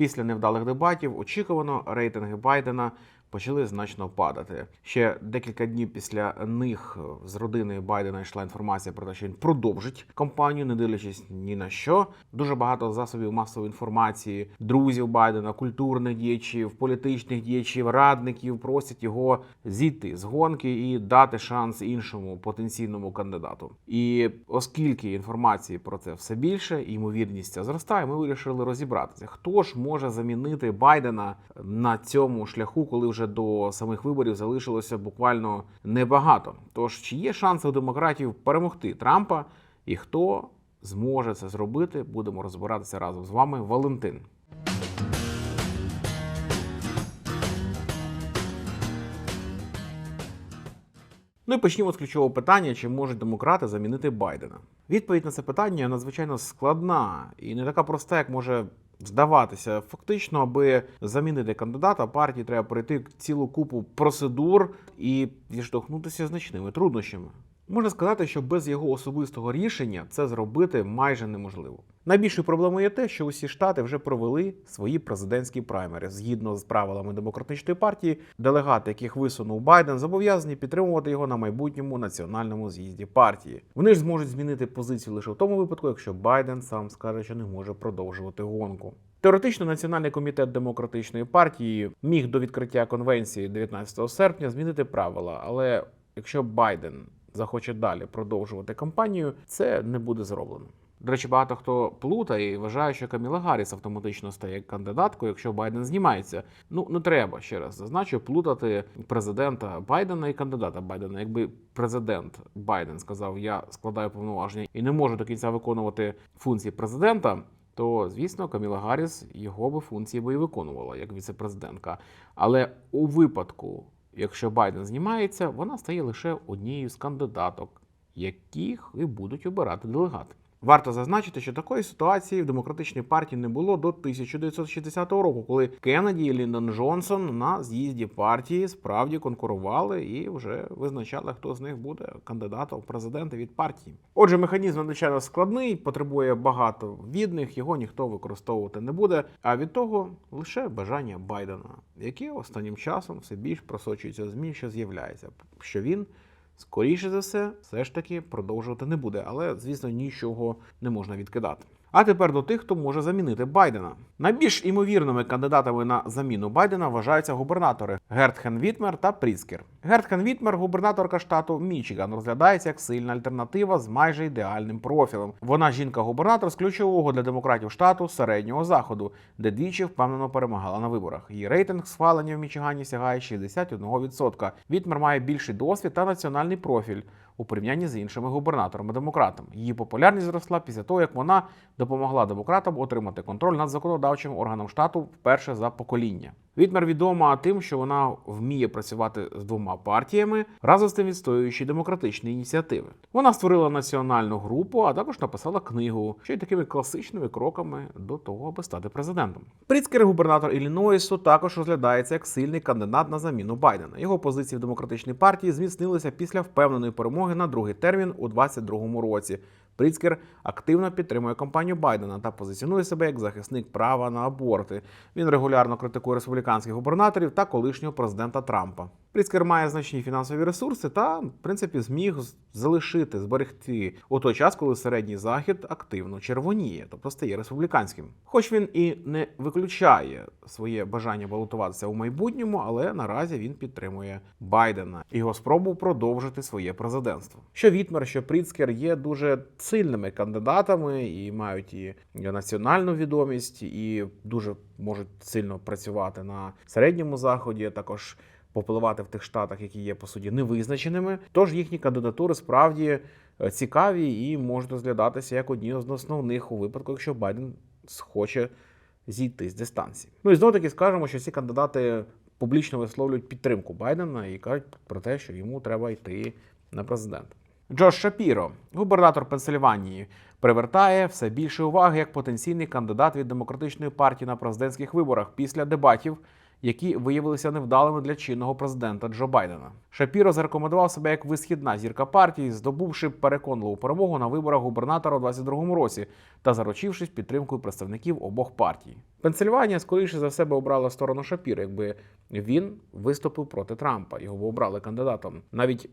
Після невдалих дебатів очікувано рейтинги Байдена почали значно падати. Ще декілька днів після них е, з родини Байдена йшла інформація про те, що він продовжить кампанію, не дивлячись ні на що. Дуже багато засобів масової інформації, друзів Байдена, культурних діячів, політичних діячів, радників просять його зійти з гонки і дати шанс іншому потенційному кандидату. І оскільки інформації про це все більше, ймовірність ця зростає, ми вирішили розібратися, хто ж може замінити Байдена на цьому шляху, коли вже до самих виборів залишилося буквально небагато. Тож чи є шанси у демократів перемогти Трампа, і хто зможе це зробити, будемо розбиратися разом з вами. Валентин. Ну і почнімо з ключового питання: чи можуть демократи замінити Байдена? Відповідь на це питання надзвичайно складна і не така проста, як може здаватися. Фактично, аби замінити кандидата, партії треба пройти цілу купу процедур і зіштовхнутися значними труднощами. Можна сказати, що без його особистого рішення це зробити майже неможливо. Найбільшою проблемою є те, що усі штати вже провели свої президентські праймери. Згідно з правилами демократичної партії, делегати, яких висунув Байден, зобов'язані підтримувати його на майбутньому національному з'їзді партії. Вони ж зможуть змінити позицію лише в тому випадку, якщо Байден сам скаже, що не може продовжувати гонку. Теоретично Національний комітет демократичної партії міг до відкриття конвенції 19 серпня змінити правила, але якщо Байден захоче далі продовжувати кампанію, це не буде зроблено. До речі, багато хто плутає і вважає, що Каміла Гарріс автоматично стає кандидаткою, якщо Байден знімається. Ну не треба ще раз зазначу плутати президента Байдена і кандидата Байдена. Якби президент Байден сказав, я складаю повноваження і не можу до кінця виконувати функції президента. То звісно, Каміла Гарріс його би функції би і виконувала як віце-президентка. Але у випадку, якщо Байден знімається, вона стає лише однією з кандидаток, яких і будуть обирати делегати. Варто зазначити, що такої ситуації в демократичній партії не було до 1960 року, коли Кеннеді і Ліндон Джонсон на з'їзді партії справді конкурували і вже визначали, хто з них буде кандидатом в президенти від партії. Отже, механізм надзвичайно складний, потребує багато відних, його ніхто використовувати не буде. А від того лише бажання Байдена, яке останнім часом все більш просочується змі, що з'являється, що він. Скоріше за все, все ж таки продовжувати не буде, але звісно нічого не можна відкидати. А тепер до тих, хто може замінити Байдена. Найбільш імовірними кандидатами на заміну Байдена вважаються губернатори Гертхен Вітмер та Пріцкер. Гертхен Вітмер, губернаторка штату Мічиган, розглядається як сильна альтернатива з майже ідеальним профілем. Вона жінка-губернатор з ключового для демократів штату середнього заходу, де двічі впевнено перемагала на виборах. Її рейтинг схвалення в Мічигані сягає 61%. Вітмер має більший досвід та національний профіль у порівнянні з іншими губернаторами-демократами. Її популярність зросла після того, як вона допомогла демократам отримати контроль над законодавчим органом штату вперше за покоління. Вітмер відома тим, що вона вміє працювати з двома партіями, разом з тим відстоюючи демократичні ініціативи. Вона створила національну групу, а також написала книгу, що й такими класичними кроками до того, аби стати президентом. Пріцкер, губернатор Іллінойсу, також розглядається як сильний кандидат на заміну Байдена. Його позиції в демократичній партії зміцнилися після впевненої перемоги на другий термін у 2022 році. Пріцкер активно підтримує кампанію Байдена та позиціонує себе як захисник права на аборти. Він регулярно критикує республіканських губернаторів та колишнього президента Трампа. Пріцкер має значні фінансові ресурси та, в принципі, зміг залишити, зберегти у той час, коли середній захід активно червоніє, тобто стає республіканським. Хоч він і не виключає своє бажання балотуватися у майбутньому, але наразі він підтримує Байдена і його спробу продовжити своє президентство. Що Вітмер, що Пріцкер є дуже сильними кандидатами і мають і національну відомість, і дуже можуть сильно працювати на середньому заході. а Також попливати в тих штатах, які є по суті невизначеними. Тож їхні кандидатури справді е, цікаві і можуть розглядатися як одні з основних у випадку, якщо Байден схоче зійти з дистанції. Ну і знову таки скажемо, що ці кандидати публічно висловлюють підтримку Байдена і кажуть про те, що йому треба йти на президента. Джош Шапіро, губернатор Пенсильванії, привертає все більше уваги як потенційний кандидат від демократичної партії на президентських виборах після дебатів, які виявилися невдалими для чинного президента Джо Байдена. Шапіро зарекомендував себе як висхідна зірка партії, здобувши переконливу перемогу на виборах губернатора у 22-му році та заручившись підтримкою представників обох партій. Пенсильванія, скоріше за все, би обрала сторону Шапіро, якби він виступив проти Трампа. Його б обрали кандидатом. Навіть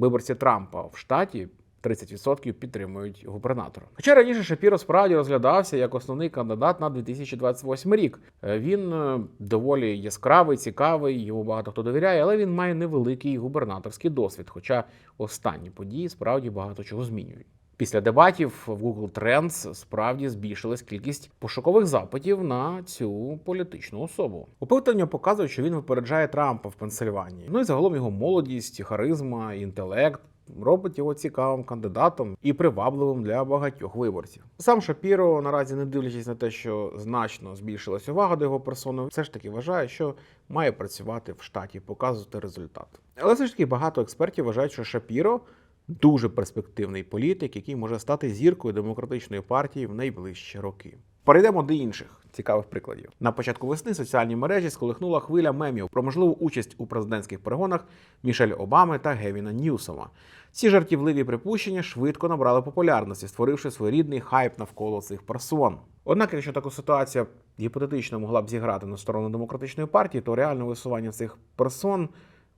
виборці Трампа в штаті 30% підтримують губернатора. Хоча раніше Шапіро справді розглядався як основний кандидат на 2028 рік. Е, Він е, доволі яскравий, цікавий, йому багато хто довіряє, але він має невеликий губернаторський досвід. Хоча останні події справді багато чого змінюють. Після дебатів в Google Trends справді збільшилась кількість пошукових запитів на цю політичну особу. Опитування показують, що він випереджає Трампа в Пенсильванії. Ну і загалом його молодість, харизма, інтелект робить його цікавим кандидатом і привабливим для багатьох виборців. Сам Шапіро, наразі не дивлячись на те, що значно збільшилась увага до його персони, все ж таки вважає, що має працювати в штаті, показувати результат. Але все ж таки багато експертів вважають, що Шапіро дуже перспективний політик, який може стати зіркою демократичної партії в найближчі роки. Перейдемо до інших цікавих прикладів. На початку весни соціальні мережі сколихнула хвиля мемів про можливу участь у президентських перегонах Мішель Обами та Гевіна Ньюсома. Ці жартівливі припущення швидко набрали популярності, створивши своєрідний хайп навколо цих персон. Однак, якщо така ситуація гіпотетично могла б зіграти на сторону демократичної партії, то реальне висування цих персон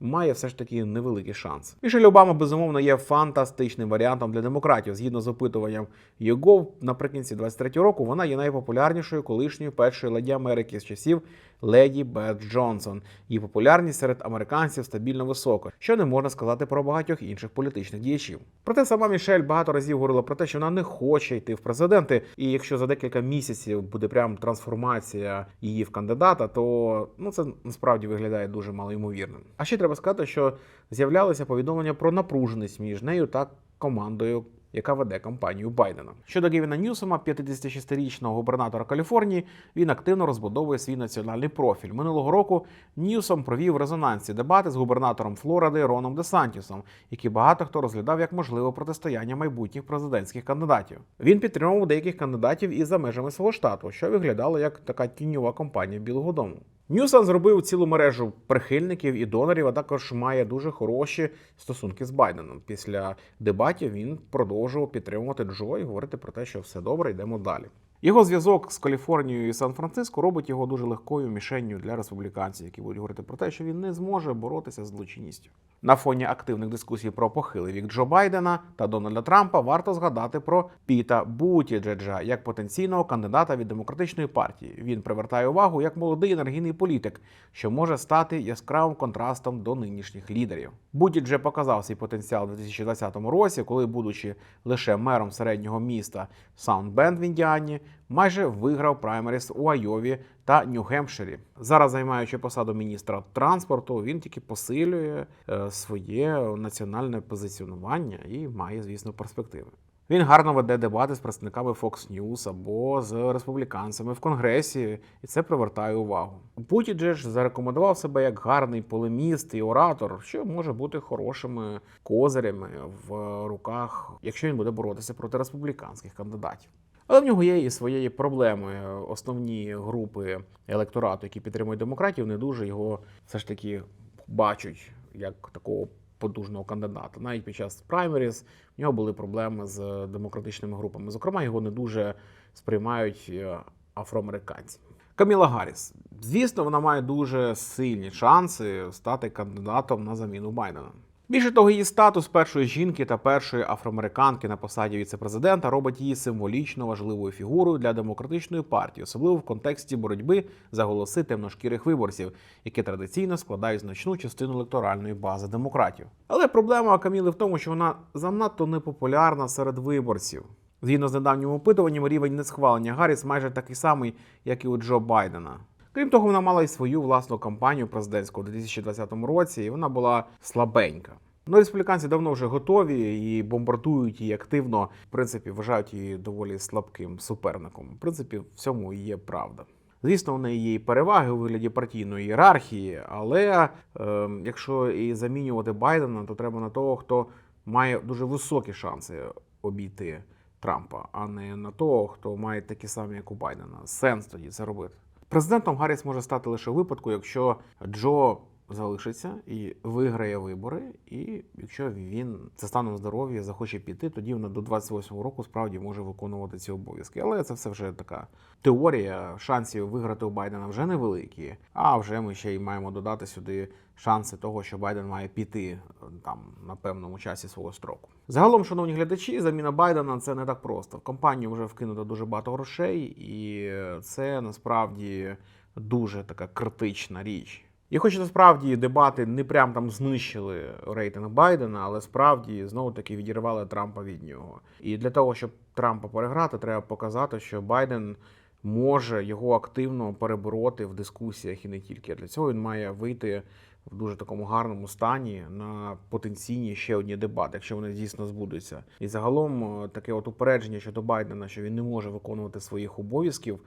має все ж таки невеликий шанс. Мішель Обама, безумовно, є фантастичним варіантом для демократів. Згідно з опитуванням YouGov, наприкінці 23-го року вона є найпопулярнішою колишньою першою леді Америки з часів леді Бет Джонсон. Її популярність серед американців стабільно висока, що не можна сказати про багатьох інших політичних діячів. Проте сама Мішель багато разів говорила про те, що вона не хоче йти в президенти, і якщо за декілька місяців буде прям трансформація її в кандидата, то ну це насправді виглядає дуже малоймовірним. А ще треба сказати, що з'являлися повідомлення про напруженість між нею та командою. Яка веде кампанію Байдена щодо Гевіна Ньюсома, 56-річного губернатора Каліфорнії, він активно розбудовує свій національний профіль. Минулого року Ньюсом провів резонансні дебати з губернатором Флориди Роном Десантісом, який багато хто розглядав як можливе протистояння майбутніх президентських кандидатів. Він підтримував деяких кандидатів і за межами свого штату, що виглядало як така тіньова кампанія Білого Дому. Ньюсон зробив цілу мережу прихильників і донорів, а також має дуже хороші стосунки з Байденом. Після дебатів він продовжував підтримувати Джо і говорити про те, що все добре, йдемо далі. Його зв'язок з Каліфорнією і Сан-Франциско робить його дуже легкою мішенню для республіканців, які будуть говорити про те, що він не зможе боротися з злочинністю. На фоні активних дискусій про похилий вік Джо Байдена та Дональда Трампа варто згадати про Піта Бутіджеджа як потенційного кандидата від демократичної партії. Він привертає увагу як молодий енергійний політик, що може стати яскравим контрастом до нинішніх лідерів. Бутідже показав свій потенціал у 2020 році, коли, будучи лише мером середнього міста Саундбенд в Індіані, майже виграв праймеріс у Айові та Нью-Гемпширі. Зараз займаючи посаду міністра транспорту, він тільки посилює е, своє національне позиціонування і має, звісно, перспективи. Він гарно веде дебати з представниками Fox News або з республіканцями в конгресі, і це привертає увагу. Бутіджеш зарекомендував себе як гарний полеміст і оратор, що може бути хорошими козирями в руках, якщо він буде боротися проти республіканських кандидатів. Але в нього є і своєї проблеми. Основні групи електорату, які підтримують демократів, не дуже його все ж таки бачать як такого потужного кандидата. Навіть під час праймеріс в нього були проблеми з демократичними групами. Зокрема, його не дуже сприймають е, афроамериканці. Каміла Гарріс. Звісно, вона має дуже сильні шанси стати кандидатом на заміну Байдена. Більше того, її статус першої жінки та першої афроамериканки на посаді віцепрезидента робить її символічно важливою фігурою для демократичної партії, особливо в контексті боротьби за голоси темношкірих виборців, які традиційно складають значну частину електоральної бази демократів. Але проблема Каміли в тому, що вона занадто непопулярна серед виборців. Згідно з недавнім опитуванням, рівень несхвалення Гарріс майже такий самий, як і у Джо Байдена. Крім того, вона мала й свою власну кампанію президентську у 2020 році, і вона була слабенька. Ну, республіканці давно вже готові і бомбардують її активно. В принципі, вважають її доволі слабким суперником. В принципі, в цьому є правда. Звісно, у неї є і переваги у вигляді партійної ієрархії, але е, якщо і замінювати Байдена, то треба на того, хто має дуже високі шанси обійти Трампа, а не на того, хто має такі самі, як у Байдена. Сенс тоді це робити. Президентом Гарріс може стати лише у випадку, якщо Джо залишиться і виграє вибори, і якщо він за станом здоров'я захоче піти, тоді вона до 28-го року справді може виконувати ці обов'язки. Але це все вже така теорія. Шансів виграти у Байдена вже невеликі. А вже ми ще й маємо додати сюди шанси того, що Байден має піти е, там на певному часі свого строку. Загалом, шановні глядачі, заміна Байдена це не так просто. В компанію вже вкинуто дуже багато грошей, і це насправді дуже така критична річ. І хоч насправді дебати не прям там знищили рейтинг Байдена, але справді знову таки відірвали Трампа від нього. І для того, щоб Трампа переграти, треба показати, що Байден може його активно перебороти в дискусіях і не тільки. Для цього він має вийти в дуже такому гарному стані на потенційні ще одні дебати, якщо вони дійсно збудуться. І загалом е, таке от упередження щодо Байдена, що він не може виконувати своїх обов'язків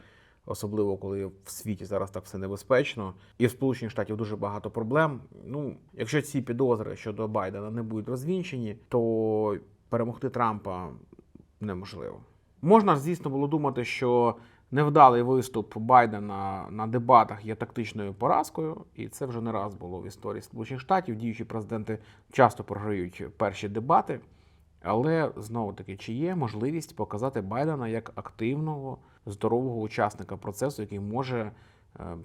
особливо коли в світі зараз так все небезпечно, і в Сполучених Штатів дуже багато проблем. Ну, якщо ці підозри щодо Байдена не будуть розвінчені, то перемогти Трампа неможливо. Можна, звісно, було думати, що невдалий виступ Байдена на дебатах є тактичною поразкою, і це вже не раз було в історії Сполучених Штатів. Діючі президенти часто програють перші дебати. Але знову таки, чи є можливість показати Байдена як активного, здорового учасника процесу, який може е,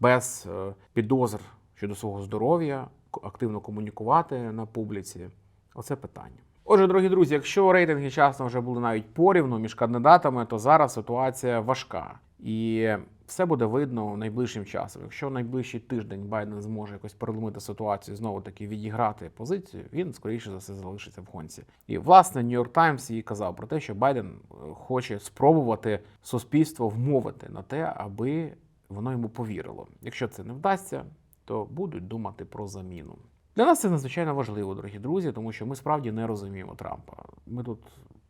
без е, підозр щодо свого здоров'я активно комунікувати на публіці? Оце питання. Отже, дорогі друзі, якщо рейтинги часно вже були навіть порівну між кандидатами, то зараз ситуація важка. І все буде видно найближчим часом. Якщо найближчий тиждень Байден зможе якось переломити ситуацію, знову таки відіграти позицію, він скоріше за все залишиться в гонці. І власне Нью-Йорк Таймс і казав про те, що Байден е, хоче спробувати суспільство вмовити на те, аби воно йому повірило. Якщо це не вдасться, то будуть думати про заміну. Для нас це надзвичайно важливо, дорогі друзі, тому що ми справді не розуміємо Трампа. Ми тут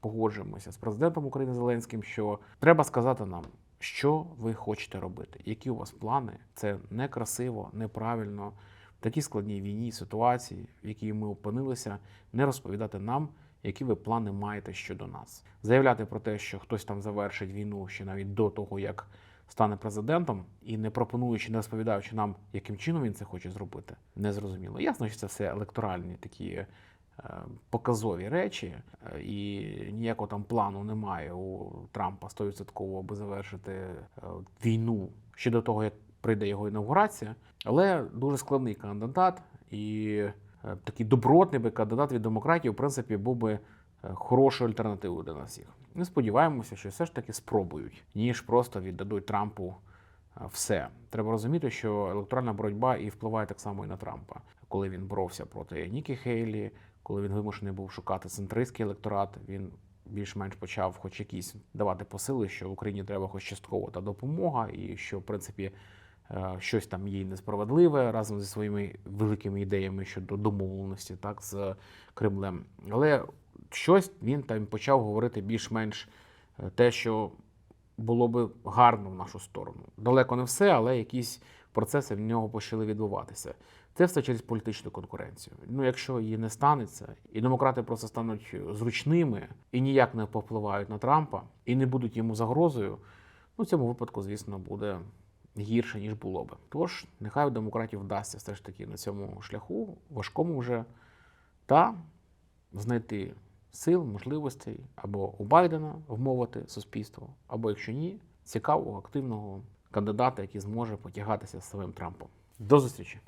погоджуємося з президентом України Зеленським, що треба сказати нам, що ви хочете робити, які у вас плани. Це некрасиво, неправильно в такій складній війні ситуації, в якій ми опинилися, не розповідати нам. Які ви плани маєте щодо нас? Заявляти про те, що хтось там завершить війну ще навіть до того, як стане президентом, і не пропонуючи, не розповідаючи нам, яким чином він це хоче зробити, незрозуміло. Ясно, що це все електоральні такі показові речі, е, і ніякого там плану немає у Трампа 100% аби завершити е, війну ще до того, як прийде його інаугурація. Але дуже складний кандидат і е, такий добротний би кандидат від демократів, в принципі, був би е, хорошою альтернативою для нас всіх. Ми сподіваємося, що все ж таки спробують, ніж просто віддадуть Трампу е, все. Треба розуміти, що електоральна боротьба і впливає так само і на Трампа, коли він боровся проти Нікі Хейлі, коли він вимушений був шукати центристський електорат. Він більш-менш почав, хоч якісь давати посили, що в Україні треба хоч частково та допомога, і що в принципі. е, Щось там є й несправедливе разом зі своїми великими ідеями щодо домовленості, так з Кремлем. Але щось він там почав говорити більш-менш е, те, що було би гарно в нашу сторону. Далеко не все, але якісь процеси в нього почали відбуватися. Це все через політичну конкуренцію. Ну, якщо її не станеться, і демократи просто стануть зручними і ніяк не повпливають на Трампа, і не будуть йому загрозою, ну в цьому випадку, звісно, буде гірше, ніж було би. Тож, нехай у демократів вдасться все ж таки на цьому шляху, важкому вже, та знайти сил, можливостей або у Байдена вмовити суспільство, або якщо ні, цікавого, активного кандидата, який зможе потягатися з самим Трампом. До зустрічі!